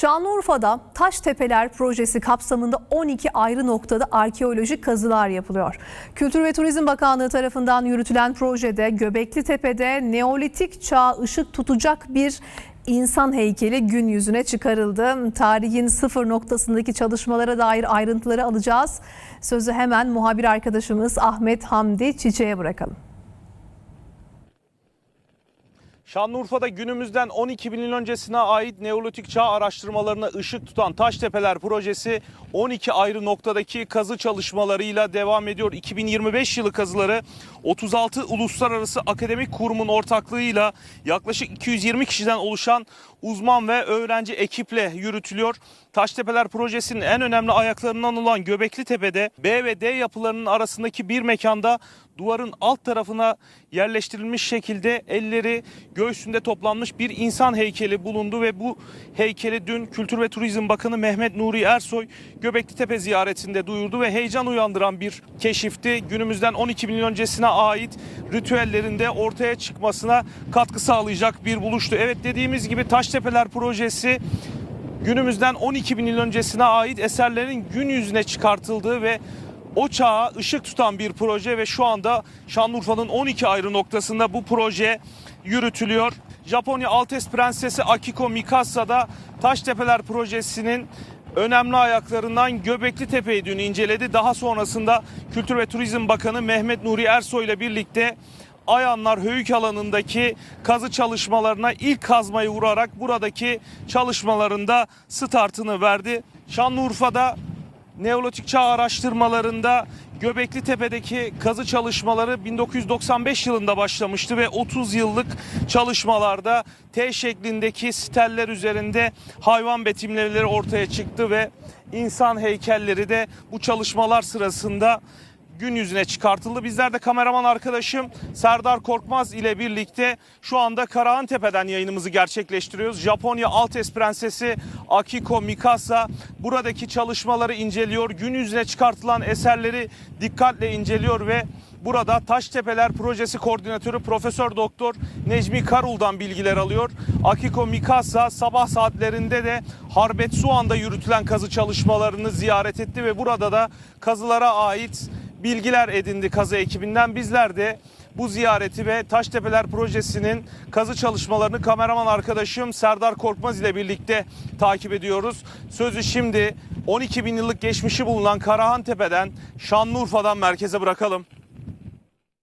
Şanlıurfa'da Taştepeler projesi kapsamında 12 ayrı noktada arkeolojik kazılar yapılıyor. Kültür ve Turizm Bakanlığı tarafından yürütülen projede Göbekli Tepe'de Neolitik çağ ışık tutacak bir insan heykeli gün yüzüne çıkarıldı. Tarihin sıfır noktasındaki çalışmalara dair ayrıntıları alacağız. Sözü hemen muhabir arkadaşımız Ahmet Hamdi Çiçek'e bırakalım. Şanlıurfa'da günümüzden 12 bin yıl öncesine ait Neolitik çağ araştırmalarına ışık tutan Taştepeler projesi 12 ayrı noktadaki kazı çalışmalarıyla devam ediyor. 2025 yılı kazıları 36 uluslararası akademik kurumun ortaklığıyla yaklaşık 220 kişiden oluşan uzman ve öğrenci ekiple yürütülüyor. Taştepeler projesinin en önemli ayaklarından olan Göbekli Tepe'de B ve D yapılarının arasındaki bir mekanda duvarın alt tarafına yerleştirilmiş şekilde elleri göğsünde toplanmış bir insan heykeli bulundu ve bu heykeli dün Kültür ve Turizm Bakanı Mehmet Nuri Ersoy Göbekli Tepe ziyaretinde duyurdu ve heyecan uyandıran bir keşifti. Günümüzden 12 bin öncesine ait ritüellerinde ortaya çıkmasına katkı sağlayacak bir buluştu. Evet dediğimiz gibi Taştepeler projesi günümüzden 12 bin yıl öncesine ait eserlerin gün yüzüne çıkartıldığı ve o çağa ışık tutan bir proje ve şu anda Şanlıurfa'nın 12 ayrı noktasında bu proje yürütülüyor. Japonya Altes Prensesi Akiko Mikasa'da Taştepeler projesinin önemli ayaklarından Göbekli Tepe'yi dün inceledi. Daha sonrasında Kültür ve Turizm Bakanı Mehmet Nuri Ersoy ile birlikte Ayanlar Höyük alanındaki kazı çalışmalarına ilk kazmayı vurarak buradaki çalışmalarında startını verdi. Şanlıurfa'da Neolitik çağ araştırmalarında Göbekli Tepe'deki kazı çalışmaları 1995 yılında başlamıştı ve 30 yıllık çalışmalarda T şeklindeki steller üzerinde hayvan betimlemeleri ortaya çıktı ve insan heykelleri de bu çalışmalar sırasında gün yüzüne çıkartıldı. Bizler de kameraman arkadaşım Serdar Korkmaz ile birlikte şu anda Karahantepe'den yayınımızı gerçekleştiriyoruz. Japonya Altes Prensesi Akiko Mikasa buradaki çalışmaları inceliyor. Gün yüzüne çıkartılan eserleri dikkatle inceliyor ve Burada Taştepeler Projesi Koordinatörü Profesör Doktor Necmi Karul'dan bilgiler alıyor. Akiko Mikasa sabah saatlerinde de Harbet Suan'da yürütülen kazı çalışmalarını ziyaret etti ve burada da kazılara ait bilgiler edindi kazı ekibinden. Bizler de bu ziyareti ve Taştepeler Projesi'nin kazı çalışmalarını kameraman arkadaşım Serdar Korkmaz ile birlikte takip ediyoruz. Sözü şimdi 12 bin yıllık geçmişi bulunan Karahantepe'den Şanlıurfa'dan merkeze bırakalım.